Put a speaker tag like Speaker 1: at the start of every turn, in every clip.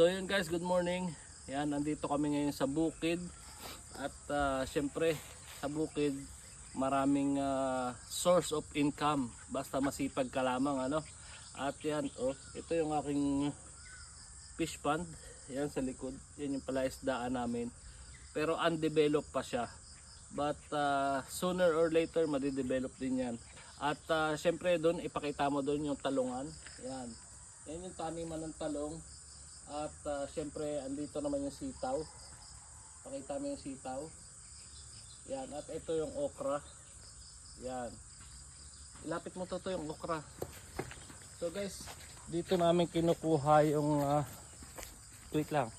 Speaker 1: So yun guys, good morning. Yan, nandito kami ngayon sa bukid. At ah, syempre, sa bukid, maraming ah, source of income. Basta masipag ka lamang, ano. At yan, oh, ito yung aking fish pond. Yan sa likod. Yan yung palaisdaan namin. Pero undeveloped pa siya. But ah, sooner or later, madidevelop din yan. At ah, syempre doon, ipakita mo doon yung talungan. Yan. Yan yung taniman ng talong. At ah, syempre, andito naman yung sitaw. Pakita mo yung sitaw. Yan. At ito yung okra. Yan. Ilapit mo to, to yung okra. So guys, dito namin kinukuha yung... ah, wait lang.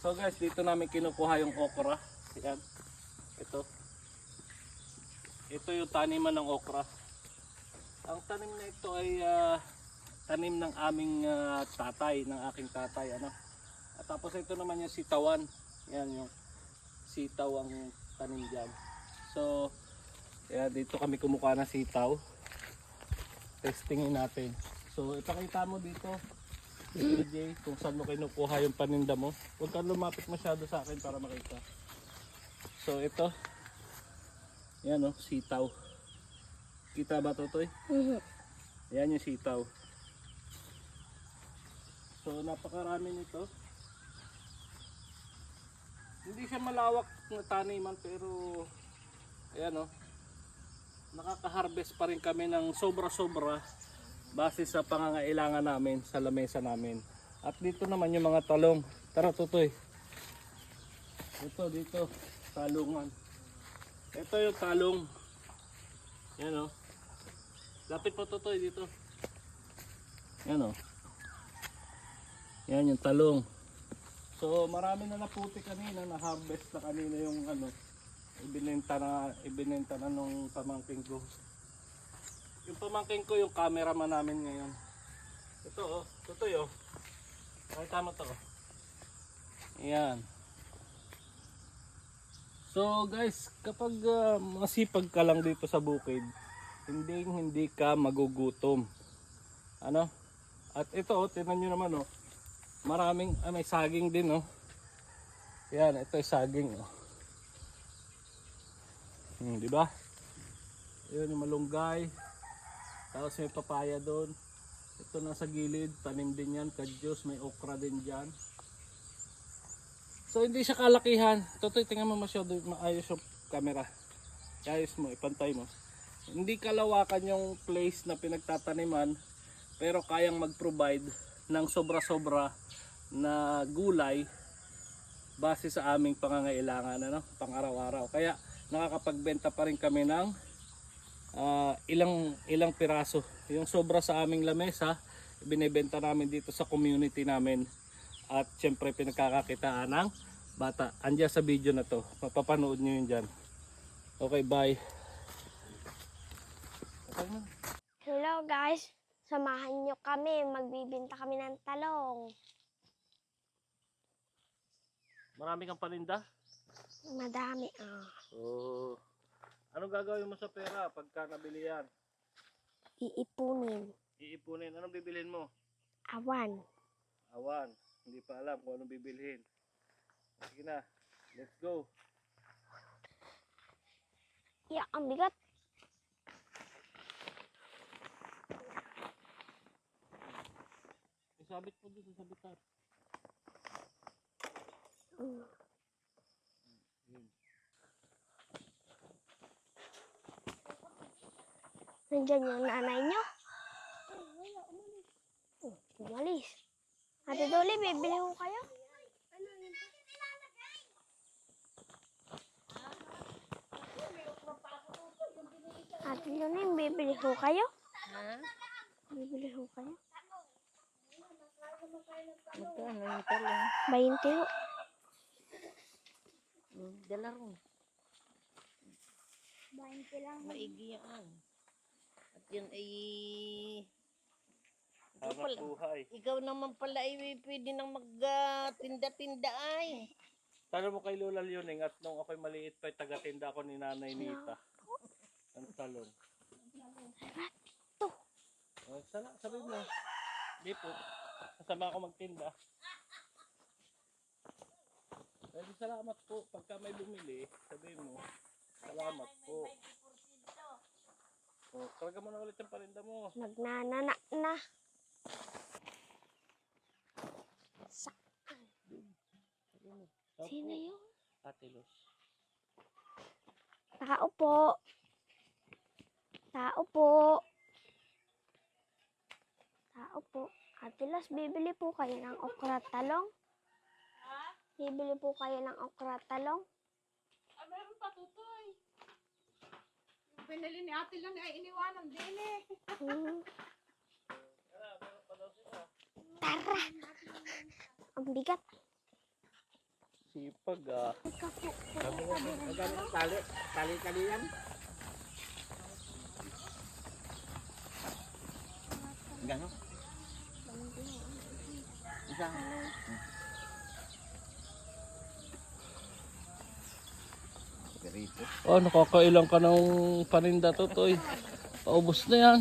Speaker 1: So guys, dito namin kinukuha yung okra. Yan. Ito. Ito yung taniman ng okra. Ang tanim na ito ay ah, tanim ng aming ah, tatay, ng aking tatay. Ano? At tapos ito naman yung sitawan. Yan yung sitaw ang tanim dyan. So, kaya dito kami kumukuha ng sitaw. Testingin natin. So, ipakita mo dito, DJ, kung saan mo kinukuha yung paninda mo. Huwag kang lumapit masyado sa akin para makita. So, ito. Yan o, sitaw. Kita ba to, Toy? Yan yung sitaw. So, napakarami nito. Hindi siya malawak na taniman pero ayan o. Nakaka-harvest pa rin kami ng sobra-sobra base sa pangangailangan namin sa lamesa namin. At dito naman yung mga talong. Tara tutoy. Ito dito, talungan. Ito yung talong. Yan o. Lapit mo tutoy dito. Yan o. Yan yung talong. So marami na naputi kanina, na-harvest na kanina yung ano, ibinenta na, ibinenta na nung pamangking ko. Yung pamangking ko yung cameraman namin ngayon. Ito oh, tutoy oh. Pakita mo to oh. Ayan. So guys, kapag ah, masipag ka lang dito sa bukid, hindi hindi ka magugutom. Ano? At ito oh, tingnan nyo naman oh. Maraming, ah, may saging din oh. Yan, ito ay saging oh. Hmm, di ba? Yun yung malunggay. Tapos may papaya doon. Ito nasa gilid, tanim din yan, kadyos, may okra din dyan. So hindi siya kalakihan. Totoy, tingnan mo masyado maayos yung camera. Ayos mo, ipantay mo. Hindi kalawakan yung place na pinagtataniman, pero kayang mag-provide ng sobra-sobra na gulay base sa aming pangangailangan ano, pang araw-araw. Kaya nakakapagbenta pa rin kami ng ah, ilang ilang piraso. Yung sobra sa aming lamesa, binebenta namin dito sa community namin. At syempre pinagkakakitaan ng bata. Andiyan sa video na to. Mapapanood nyo yun dyan. Okay, bye.
Speaker 2: Hello guys, samahan nyo kami. Magbibinta kami ng talong.
Speaker 1: Marami kang paninda?
Speaker 2: Madami ah.
Speaker 1: Oo. Anong gagawin mo sa pera pagka nabili yan?
Speaker 2: Iipunin.
Speaker 1: Iipunin. Anong bibilhin mo?
Speaker 2: Awan.
Speaker 1: Awan. Hindi pa alam kung anong bibilhin. Sige na. Let's go.
Speaker 2: Ya, ang bigat.
Speaker 1: Isabit mo dito sa bitar.
Speaker 2: Mm.
Speaker 1: Yun.
Speaker 2: Nandyan yung nanay nyo. Oh, umalis. Ate Dolly, bibili ko kayo? Ate Dolly, bibili ko kayo?
Speaker 3: Ha?
Speaker 2: Bibili ko kayo?
Speaker 3: Magkano yung talong?
Speaker 2: 20 ho.
Speaker 3: Dala ron.
Speaker 2: 20 lang.
Speaker 3: Maigi yan. At yun ay... Ikaw, pala,
Speaker 1: buhay.
Speaker 3: ikaw naman pala ay pwede nang magtinda-tinda ay.
Speaker 1: Tanong mo kay Lola Leoning at nung ako'y maliit pa, taga-tinda ako ni Nanay Nita. Ang talon.
Speaker 2: To.
Speaker 1: Oh, sana, sabi mo. Di po. Kasama ako magtinda. salamat po. Pagka may bumili, sabihin mo, salamat po. Oh, karga mo na ulit yung parinda mo.
Speaker 2: Nagnanana na. Saan? Sino yun?
Speaker 1: Ate Luz.
Speaker 2: Tao po. Tao po. Tao po. Ate Los, bibili po kayo ng okra talong? Bibili po kayo ng okra talong?
Speaker 3: Ah, meron pa tutoy. Yung Pinili ni ate lang ay iniwanan din eh.
Speaker 2: Hmm. Tara! Ang bigat.
Speaker 1: Sipag ah.
Speaker 4: Tali, tali, tali yan. Gano'n?
Speaker 1: Oh, nakakailang ka ng paninda to, Toy. Paubos na yan.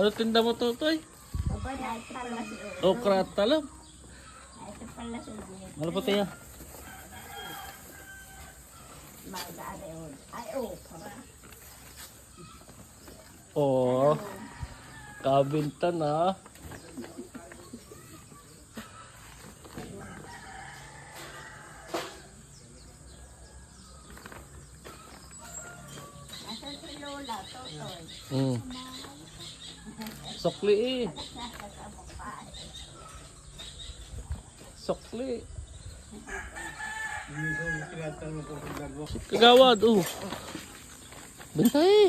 Speaker 1: Ano tinda mo to, Toy? Okra at talong. Ano po tiya? Oh, kabinta na. Hmm. Sokli eh. Sokli. Kagawad, oh. Benta eh.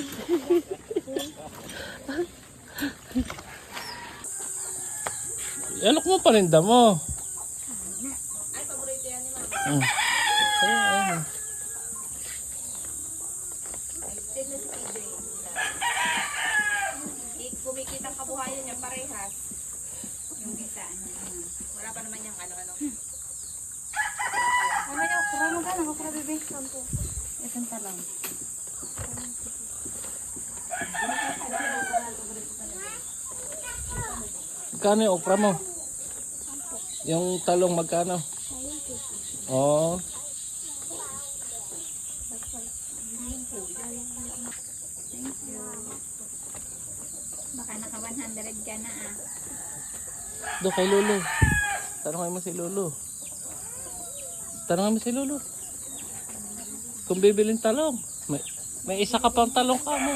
Speaker 1: Alok mo paninda mo.
Speaker 3: Ay, paborito yan ni mama.
Speaker 1: Hmm. Ayun, ayun.
Speaker 3: Kumikita ang kabuhayan niya parehas. Yung kita. Wala pa naman yung ano-ano. Ano yung okra? Magkano okra, bebe? Sampo. Isang talong.
Speaker 1: Magkano yung okra mo? Yung talong magkano? Oo. Oh.
Speaker 3: Baka naka 100 ka na ah.
Speaker 1: Do kay Lolo. Tanongin mo si Lolo. Tanongin mo si Lolo. Kung bibilin talong. May, may isa ka pang talong ka mo.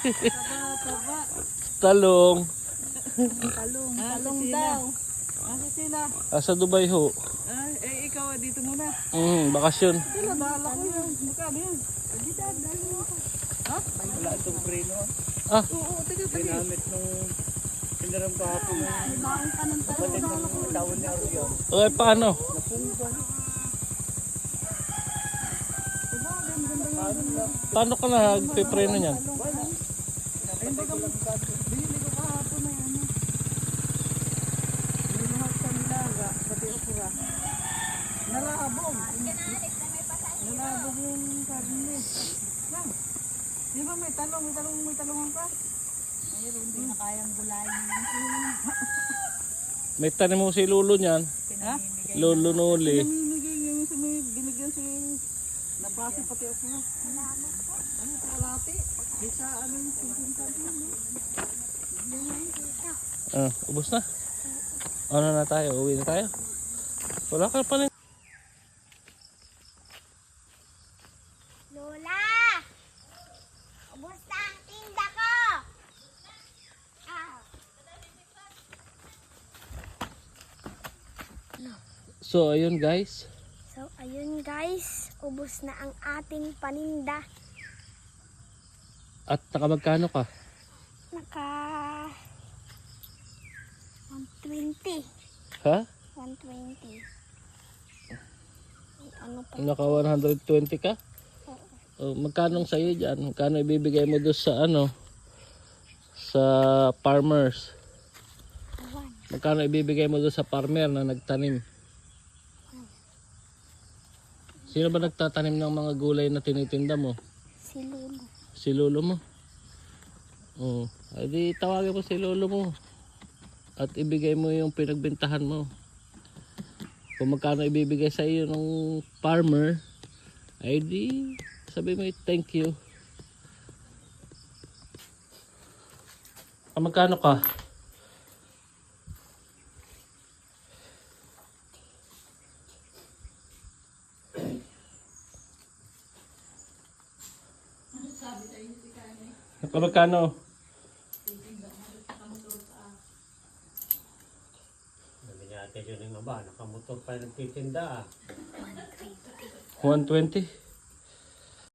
Speaker 1: talong.
Speaker 3: Talong. Talong daw. Asa sila?
Speaker 1: Asa Dubai ho.
Speaker 3: Ay, eh, ikaw dito muna.
Speaker 1: Mm, bakasyon.
Speaker 3: Sila, bahala ko yun. Magkano yun? Dito, dahil mo ako. Ha?
Speaker 4: Wala itong preno.
Speaker 1: Ah,
Speaker 3: Oo, tiga, tiga.
Speaker 4: Ginamit nung pinarang kahapon ng
Speaker 3: Baon ka ng talong.
Speaker 4: kapatid ng tawon ni Ariel.
Speaker 1: okay, paano? Paano ka nagpipreno niyan?
Speaker 3: Ay, hindi ko kahapon na yan. Binuhat sa nilaga, pati okra. Nalabog. Nalabog yung karne. Yan. Di ba may talong? May talong, may talongan pa? Mayroon, hindi na kayang gulayin.
Speaker 1: May tanim mo si Lolo niyan.
Speaker 3: Ha?
Speaker 1: Lolo Noli.
Speaker 3: Namimigay yung sa may binigyan si nabasa pati okra. Ano, kalati? Isa, ano yung sisinta din, no?
Speaker 1: Ah, ubos na. Ano na tayo? Uwi na tayo? Wala ka pa rin.
Speaker 2: Lola! Kumusta ang tinda ko? Ah,
Speaker 1: So, ayun guys.
Speaker 2: So, ayun guys. Ubus na ang ating paninda.
Speaker 1: At nakamagkano ka?
Speaker 2: Naka... 120.
Speaker 1: Ha?
Speaker 2: 120. Ay, Ano pa?
Speaker 1: Naka 120 ka? Oh, magkano sa iyo diyan? Magkano ibibigay mo doon sa ano? Sa farmers? Magkano ibibigay mo doon sa farmer na nagtanim? Sino ba nagtatanim ng mga gulay na tinitinda mo?
Speaker 2: Si Lulu.
Speaker 1: Si lolo mo? Oo. Ay di tawagin mo si lolo mo. At ibigay mo yung pinagbentahan mo. Kung magkano ibibigay sa iyo ng farmer, ay di sabi mo thank you. Ah, magkano ka? Magkano?
Speaker 4: Sabi niya ate yun yung aba, nakamotor pa yung nagtitinda ah.
Speaker 1: 120?